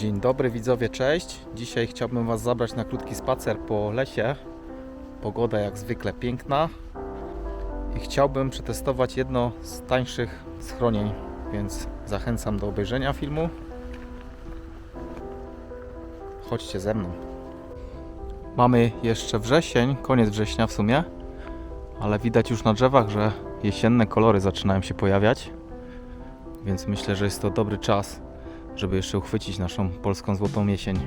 Dzień dobry widzowie, cześć. Dzisiaj chciałbym Was zabrać na krótki spacer po lesie. Pogoda jak zwykle piękna. I chciałbym przetestować jedno z tańszych schronień, więc zachęcam do obejrzenia filmu. Chodźcie ze mną. Mamy jeszcze wrzesień, koniec września w sumie, ale widać już na drzewach, że jesienne kolory zaczynają się pojawiać. Więc myślę, że jest to dobry czas żeby jeszcze uchwycić naszą polską złotą jesień.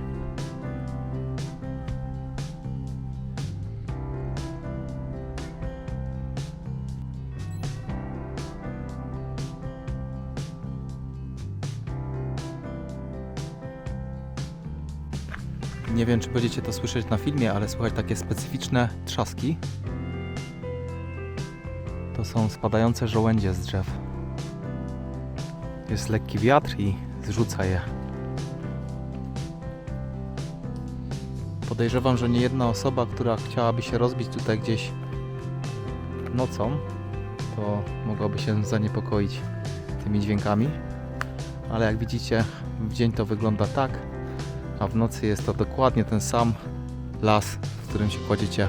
Nie wiem, czy będziecie to słyszeć na filmie, ale słychać takie specyficzne trzaski. To są spadające żołędzie z drzew. Jest lekki wiatr i zrzuca je. Podejrzewam, że nie jedna osoba, która chciałaby się rozbić tutaj gdzieś nocą, to mogłaby się zaniepokoić tymi dźwiękami. Ale jak widzicie, w dzień to wygląda tak, a w nocy jest to dokładnie ten sam las, w którym się kładziecie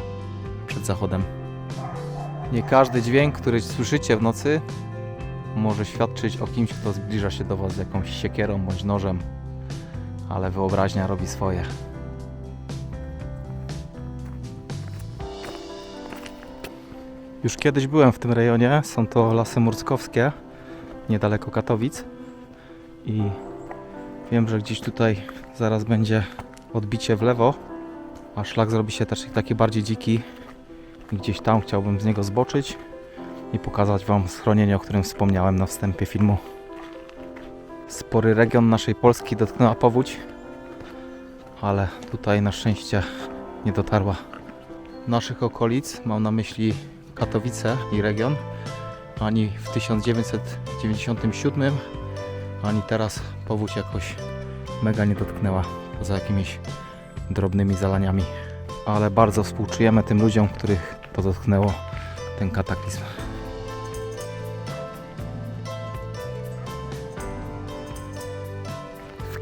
przed zachodem. Nie każdy dźwięk, który słyszycie w nocy, może świadczyć o kimś, kto zbliża się do Was z jakąś siekierą bądź nożem, ale wyobraźnia robi swoje. Już kiedyś byłem w tym rejonie, są to lasy murskowskie, niedaleko Katowic i wiem, że gdzieś tutaj zaraz będzie odbicie w lewo, a szlak zrobi się też taki bardziej dziki. Gdzieś tam chciałbym z niego zboczyć i pokazać Wam schronienie, o którym wspomniałem na wstępie filmu. Spory region naszej Polski dotknęła powódź, ale tutaj na szczęście nie dotarła. Naszych okolic mam na myśli Katowice i region. Ani w 1997, ani teraz powódź jakoś mega nie dotknęła, poza jakimiś drobnymi zalaniami. Ale bardzo współczujemy tym ludziom, których to dotknęło, ten kataklizm.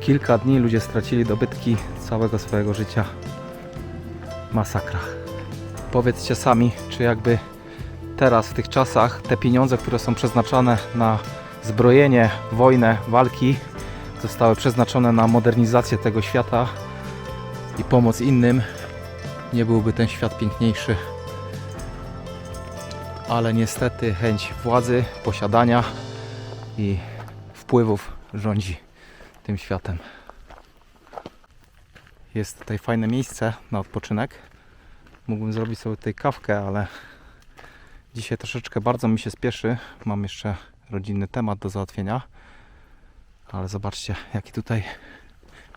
Kilka dni ludzie stracili dobytki całego swojego życia. Masakra. Powiedzcie sami, czy jakby teraz, w tych czasach, te pieniądze, które są przeznaczane na zbrojenie, wojnę, walki, zostały przeznaczone na modernizację tego świata i pomoc innym, nie byłby ten świat piękniejszy. Ale niestety chęć władzy, posiadania i wpływów rządzi tym światem. Jest tutaj fajne miejsce na odpoczynek. Mógłbym zrobić sobie tutaj kawkę, ale dzisiaj troszeczkę bardzo mi się spieszy. Mam jeszcze rodzinny temat do załatwienia. Ale zobaczcie, jaki tutaj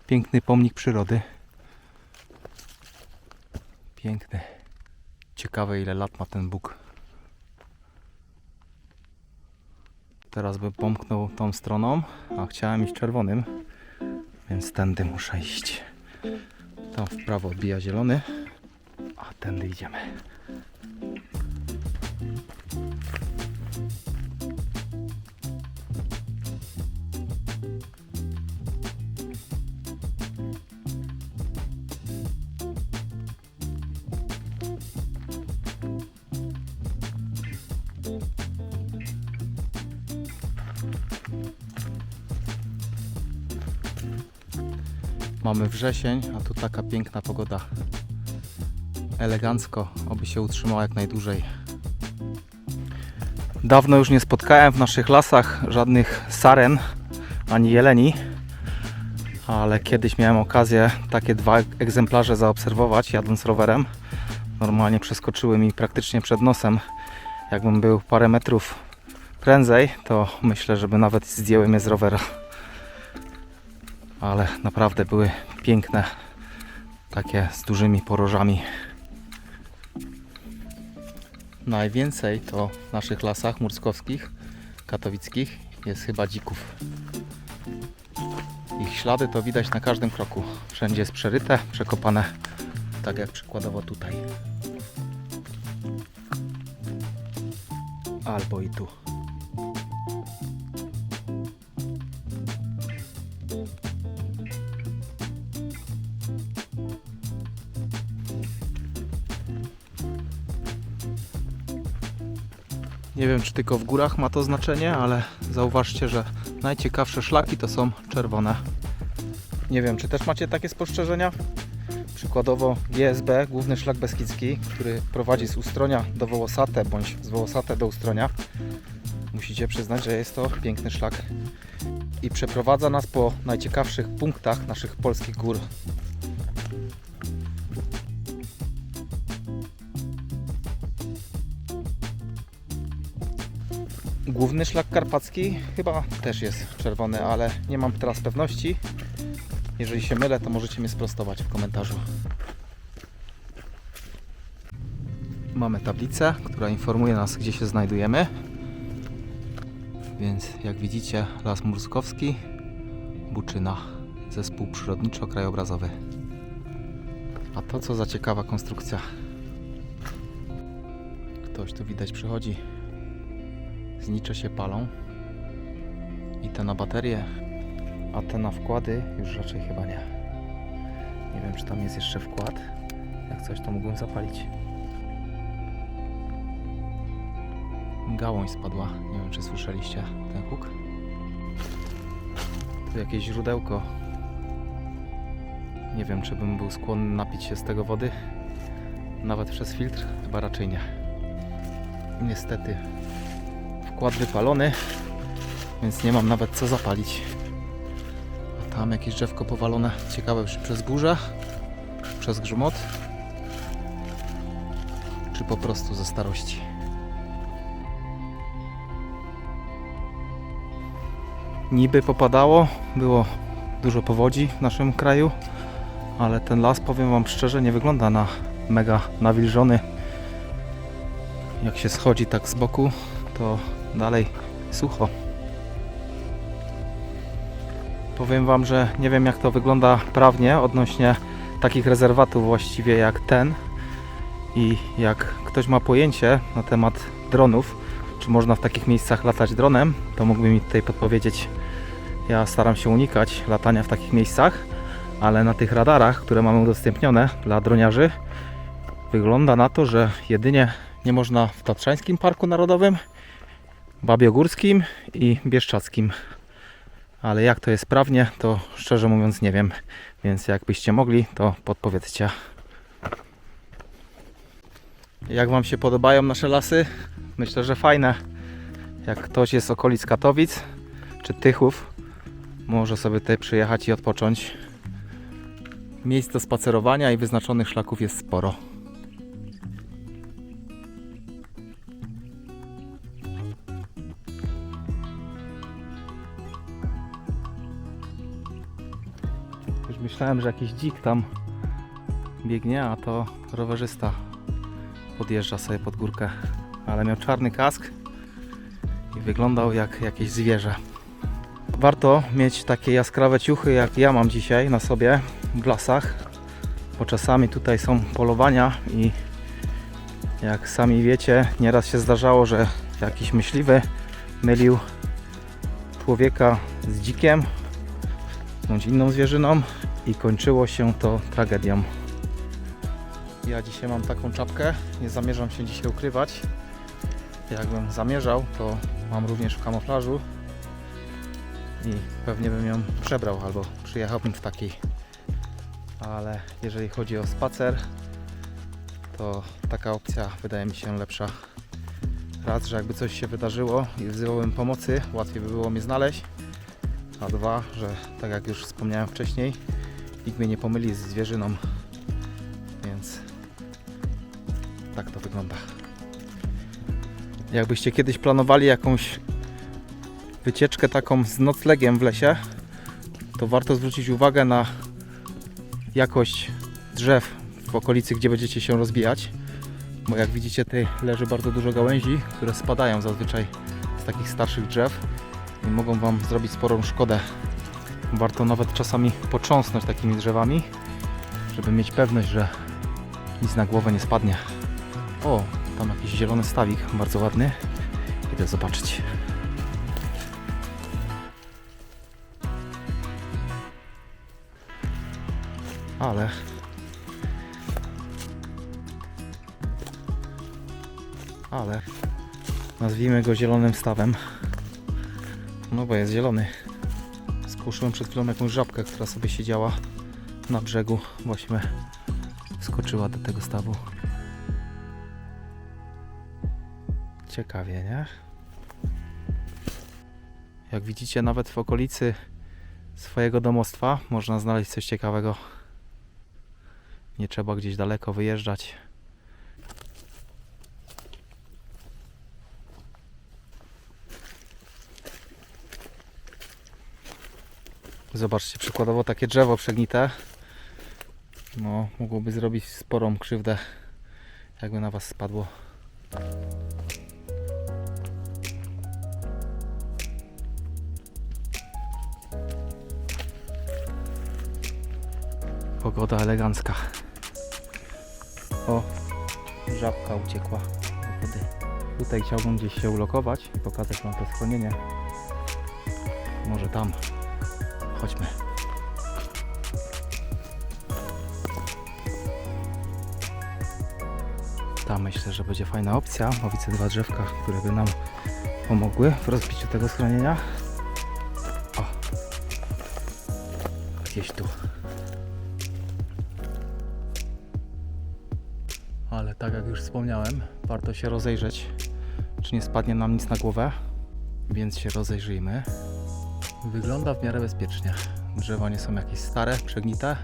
piękny pomnik przyrody. Piękny. Ciekawe ile lat ma ten Bóg. Teraz bym pomknął tą stroną, a chciałem iść czerwonym, więc tędy muszę iść. Tam w prawo odbija zielony, a tędy idziemy. Mamy wrzesień, a tu taka piękna pogoda. Elegancko, oby się utrzymała jak najdłużej. Dawno już nie spotkałem w naszych lasach żadnych saren ani jeleni, ale kiedyś miałem okazję takie dwa egzemplarze zaobserwować jadąc rowerem. Normalnie przeskoczyły mi praktycznie przed nosem. Jakbym był parę metrów prędzej, to myślę, żeby nawet zdjęły mnie z rowera ale naprawdę były piękne, takie z dużymi porożami. Najwięcej to w naszych lasach murskowskich, katowickich jest chyba dzików. Ich ślady to widać na każdym kroku. Wszędzie jest przeryte, przekopane, tak jak przykładowo tutaj. Albo i tu. Nie wiem, czy tylko w górach ma to znaczenie, ale zauważcie, że najciekawsze szlaki to są czerwone. Nie wiem, czy też macie takie spostrzeżenia? Przykładowo GSB, główny szlak beskidzki, który prowadzi z Ustronia do Wołosate, bądź z Wołosate do Ustronia. Musicie przyznać, że jest to piękny szlak i przeprowadza nas po najciekawszych punktach naszych polskich gór. Główny szlak karpacki chyba też jest czerwony, ale nie mam teraz pewności. Jeżeli się mylę, to możecie mnie sprostować w komentarzu. Mamy tablicę, która informuje nas, gdzie się znajdujemy. Więc jak widzicie, Las Murskowski, Buczyna, zespół przyrodniczo-krajobrazowy. A to co za ciekawa konstrukcja. Ktoś tu widać przychodzi. Znicze się palą. I te na baterie, a te na wkłady już raczej chyba nie. Nie wiem, czy tam jest jeszcze wkład. Jak coś, to mógłbym zapalić. Gałąź spadła. Nie wiem, czy słyszeliście ten huk. Tu jakieś źródełko. Nie wiem, czy bym był skłonny napić się z tego wody. Nawet przez filtr? Chyba raczej nie. Niestety. Wkład wypalony, więc nie mam nawet co zapalić. A tam jakieś drzewko powalone. Ciekawe, czy przez burzę, przez grzmot, czy po prostu ze starości. Niby popadało, było dużo powodzi w naszym kraju, ale ten las, powiem Wam szczerze, nie wygląda na mega nawilżony. Jak się schodzi tak z boku, to dalej sucho. Powiem Wam, że nie wiem jak to wygląda prawnie odnośnie takich rezerwatów właściwie jak ten i jak ktoś ma pojęcie na temat dronów, czy można w takich miejscach latać dronem, to mógłby mi tutaj podpowiedzieć. Ja staram się unikać latania w takich miejscach, ale na tych radarach, które mamy udostępnione dla droniarzy, wygląda na to, że jedynie nie można w Tatrzańskim Parku Narodowym, Babiogórskim i Bieszczackim. Ale jak to jest prawnie, to szczerze mówiąc nie wiem. Więc jakbyście mogli, to podpowiedzcie. Jak Wam się podobają nasze lasy? Myślę, że fajne. Jak ktoś jest z okolic Katowic czy Tychów, może sobie tutaj przyjechać i odpocząć. Miejsc do spacerowania i wyznaczonych szlaków jest sporo. Myślałem, że jakiś dzik tam biegnie, a to rowerzysta podjeżdża sobie pod górkę. Ale miał czarny kask i wyglądał jak jakieś zwierzę. Warto mieć takie jaskrawe ciuchy jak ja mam dzisiaj na sobie w lasach, bo czasami tutaj są polowania i jak sami wiecie, nieraz się zdarzało, że jakiś myśliwy mylił człowieka z dzikiem bądź inną zwierzyną i kończyło się to tragedią. Ja dzisiaj mam taką czapkę, nie zamierzam się dzisiaj ukrywać. Jakbym zamierzał, to mam również w kamuflażu i pewnie bym ją przebrał albo przyjechałbym w takiej. Ale jeżeli chodzi o spacer, to taka opcja wydaje mi się lepsza. Raz, że jakby coś się wydarzyło i wzywałbym pomocy, łatwiej by było mnie znaleźć. A dwa, że tak jak już wspomniałem wcześniej, nikt mnie nie pomyli z zwierzyną. Więc tak to wygląda. Jakbyście kiedyś planowali jakąś wycieczkę taką z noclegiem w lesie, to warto zwrócić uwagę na jakość drzew w okolicy, gdzie będziecie się rozbijać. Bo jak widzicie, tutaj leży bardzo dużo gałęzi, które spadają zazwyczaj z takich starszych drzew i mogą Wam zrobić sporą szkodę. Warto nawet czasami potrząsnąć takimi drzewami, żeby mieć pewność, że nic na głowę nie spadnie. O, tam jakiś zielony stawik, bardzo ładny. Idę zobaczyć. Ale ale Nazwijmy go zielonym stawem. No bo jest zielony. Spłoszyłem przed chwilą jakąś żabkę, która sobie siedziała na brzegu. Właśnie skoczyła do tego stawu. Ciekawie, nie? Jak widzicie, nawet w okolicy swojego domostwa można znaleźć coś ciekawego. Nie trzeba gdzieś daleko wyjeżdżać. Zobaczcie, przykładowo takie drzewo przegnite. No, mogłoby zrobić sporą krzywdę, jakby na was spadło. Pogoda elegancka. O, żabka uciekła do wody. Tutaj chciałbym gdzieś się ulokować i pokazać wam to schronienie. Może tam. Chodźmy. Tam myślę, że będzie fajna opcja, bo dwa drzewka, które by nam pomogły w rozbiciu tego schronienia. O. Gdzieś tu. Ale tak jak już wspomniałem, warto się rozejrzeć, czy nie spadnie nam nic na głowę, więc się rozejrzyjmy. Wygląda w miarę bezpiecznie. Drzewa nie są jakieś stare, przegnite.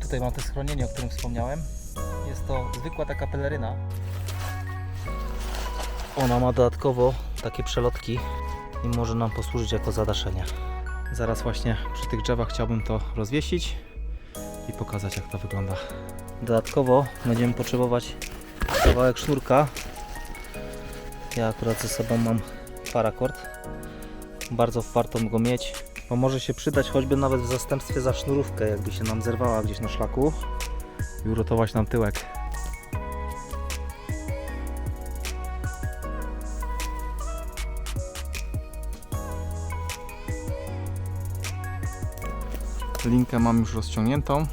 Tutaj mam to schronienie, o którym wspomniałem. Jest to zwykła taka peleryna. Ona ma dodatkowo takie przelotki i może nam posłużyć jako zadaszenie. Zaraz właśnie przy tych drzewach chciałbym to rozwiesić i pokazać jak to wygląda. Dodatkowo będziemy potrzebować kawałek sznurka. Ja akurat ze sobą mam paracord. Bardzo warto go mieć, bo może się przydać choćby nawet w zastępstwie za sznurówkę, jakby się nam zerwała gdzieś na szlaku i uratować nam tyłek. Linkę mam już rozciągniętą.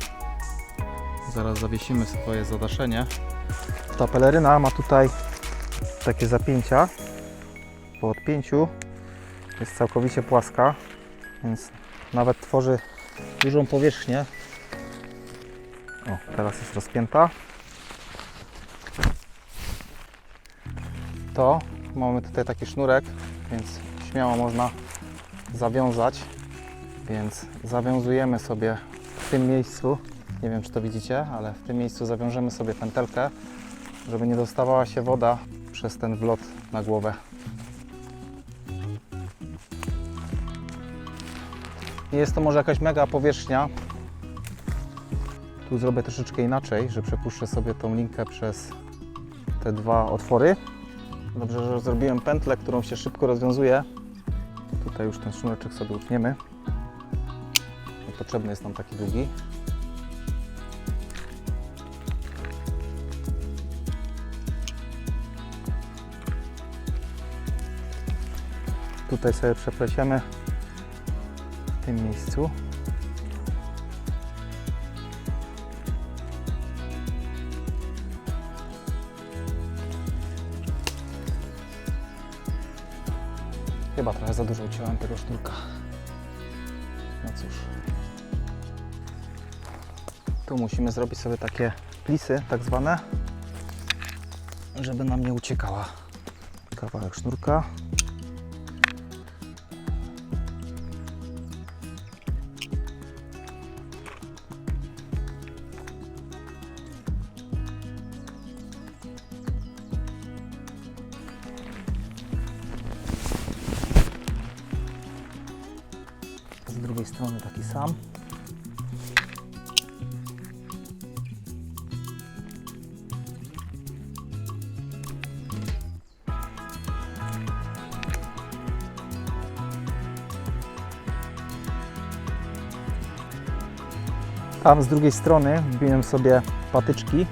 Zaraz zawiesimy swoje zadaszenie. Ta peleryna ma tutaj takie zapięcia. Po odpięciu jest całkowicie płaska, więc nawet tworzy dużą powierzchnię. O, teraz jest rozpięta. To mamy tutaj taki sznurek, więc śmiało można zawiązać więc zawiązujemy sobie w tym miejscu, nie wiem czy to widzicie, ale w tym miejscu zawiążemy sobie pętelkę, żeby nie dostawała się woda przez ten wlot na głowę. Nie jest to może jakaś mega powierzchnia. Tu zrobię troszeczkę inaczej, że przepuszczę sobie tą linkę przez te dwa otwory. Dobrze, że zrobiłem pętlę, którą się szybko rozwiązuje. Tutaj już ten sznureczek sobie utniemy. Potrzebny jest nam taki długi. Tutaj sobie przepleciemy w tym miejscu. Chyba trochę za dużo uciąłem tego sznurka. No cóż. Tu musimy zrobić sobie takie plisy, tak zwane, żeby nam nie uciekała. Kawałek sznurka. Drugiej strony taki sam. Tam z drugiej strony wbiłem sobie patyczki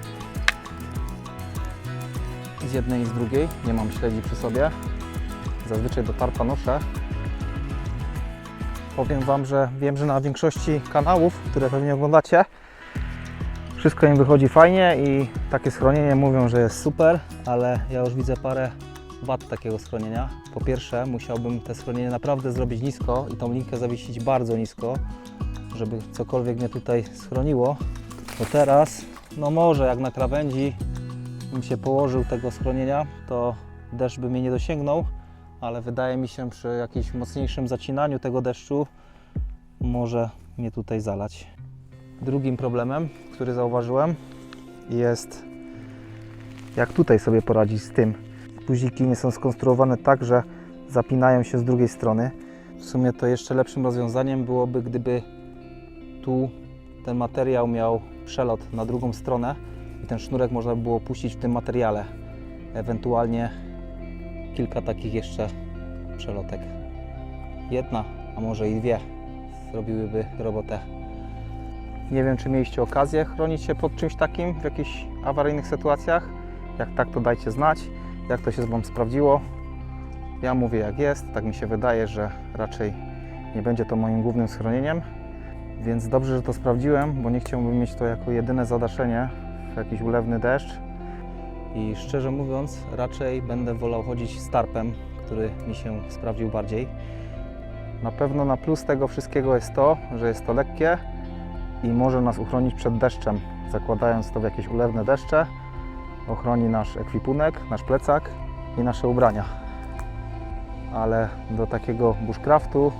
z jednej i z drugiej. Nie mam śledzi przy sobie. Zazwyczaj do tarpa noszę. Powiem Wam, że wiem, że na większości kanałów, które pewnie oglądacie, Wszystko im wychodzi fajnie i takie schronienie mówią, że jest super, ale ja już widzę parę wad takiego schronienia. Po pierwsze, musiałbym te schronienie naprawdę zrobić nisko i tą linkę zawiesić bardzo nisko, żeby cokolwiek mnie tutaj schroniło. Bo teraz, no może jak na krawędzi bym się położył tego schronienia, to deszcz by mnie nie dosięgnął, ale wydaje mi się przy jakimś mocniejszym zacinaniu tego deszczu może mnie tutaj zalać. Drugim problemem, który zauważyłem jest jak tutaj sobie poradzić z tym. Guziki nie są skonstruowane tak, że zapinają się z drugiej strony. W sumie to jeszcze lepszym rozwiązaniem byłoby, gdyby tu ten materiał miał przelot na drugą stronę i ten sznurek można by było puścić w tym materiale. Ewentualnie kilka takich jeszcze przelotek. Jedna, a może i dwie zrobiłyby robotę. Nie wiem, czy mieliście okazję chronić się pod czymś takim w jakichś awaryjnych sytuacjach. Jak tak, to dajcie znać, jak to się z Wam sprawdziło. Ja mówię jak jest, tak mi się wydaje, że raczej nie będzie to moim głównym schronieniem. Więc dobrze, że to sprawdziłem, bo nie chciałbym mieć to jako jedyne zadaszenie w jakiś ulewny deszcz. I szczerze mówiąc, raczej będę wolał chodzić z tarpem, który mi się sprawdził bardziej. Na pewno na plus tego wszystkiego jest to, że jest to lekkie i może nas uchronić przed deszczem. Zakładając to w jakieś ulewne deszcze, ochroni nasz ekwipunek, nasz plecak i nasze ubrania. Ale do takiego bushcraftu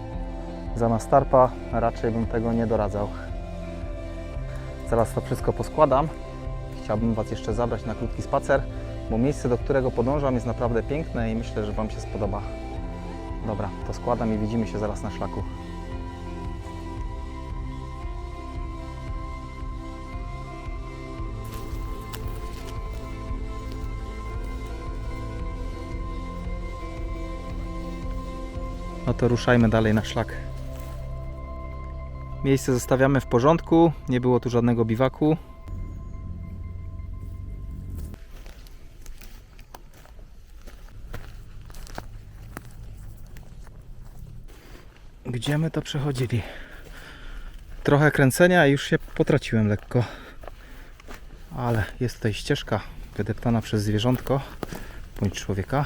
zamiast tarpa raczej bym tego nie doradzał. Zaraz to wszystko poskładam. Chciałbym Was jeszcze zabrać na krótki spacer, bo miejsce, do którego podążam jest naprawdę piękne i myślę, że Wam się spodoba. Dobra, to składam i widzimy się zaraz na szlaku. No to ruszajmy dalej na szlak. Miejsce zostawiamy w porządku, nie było tu żadnego biwaku. Gdzie my to przechodzili? Trochę kręcenia i już się potraciłem lekko. Ale jest tutaj ścieżka wydeptana przez zwierzątko bądź człowieka.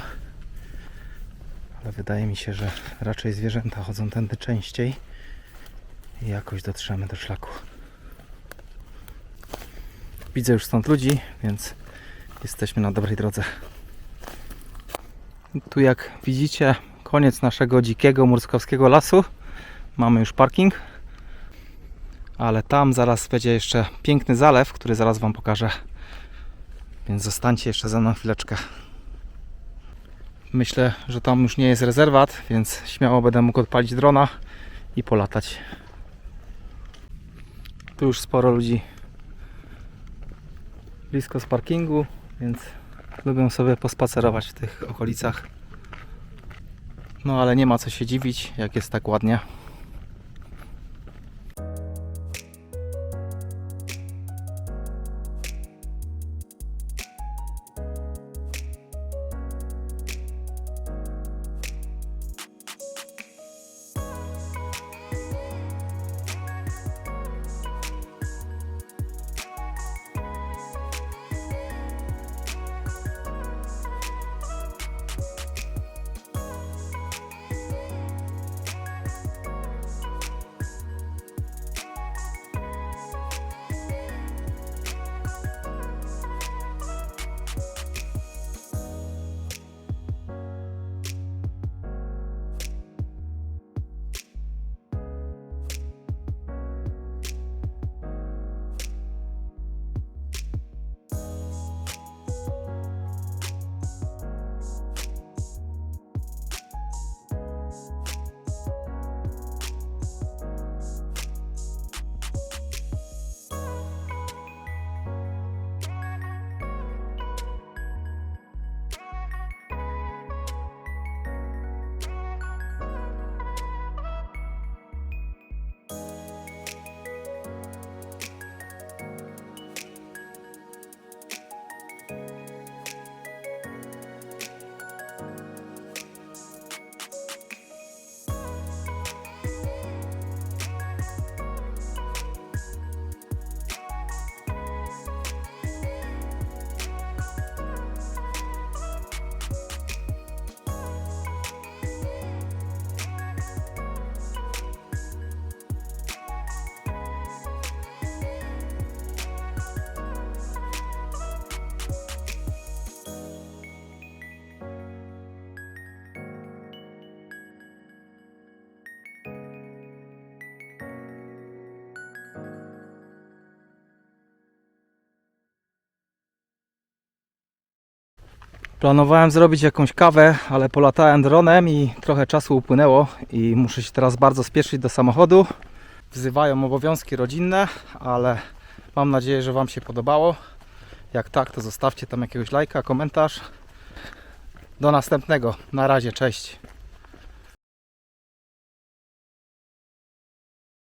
Ale wydaje mi się, że raczej zwierzęta chodzą tędy częściej i jakoś dotrzemy do szlaku. Widzę już stąd ludzi, więc jesteśmy na dobrej drodze. Tu jak widzicie, koniec naszego dzikiego murskowskiego lasu. Mamy już parking. Ale tam zaraz będzie jeszcze piękny zalew, który zaraz Wam pokażę. Więc zostańcie jeszcze ze mną chwileczkę. Myślę, że tam już nie jest rezerwat, więc śmiało będę mógł odpalić drona i polatać. Tu już sporo ludzi blisko z parkingu, więc lubią sobie pospacerować w tych okolicach. No ale nie ma co się dziwić, jak jest tak ładnie. Planowałem zrobić jakąś kawę, ale polatałem dronem i trochę czasu upłynęło i muszę się teraz bardzo spieszyć do samochodu. Wzywają obowiązki rodzinne, ale mam nadzieję, że Wam się podobało. Jak tak, to zostawcie tam jakiegoś lajka, komentarz. Do następnego. Na razie, cześć.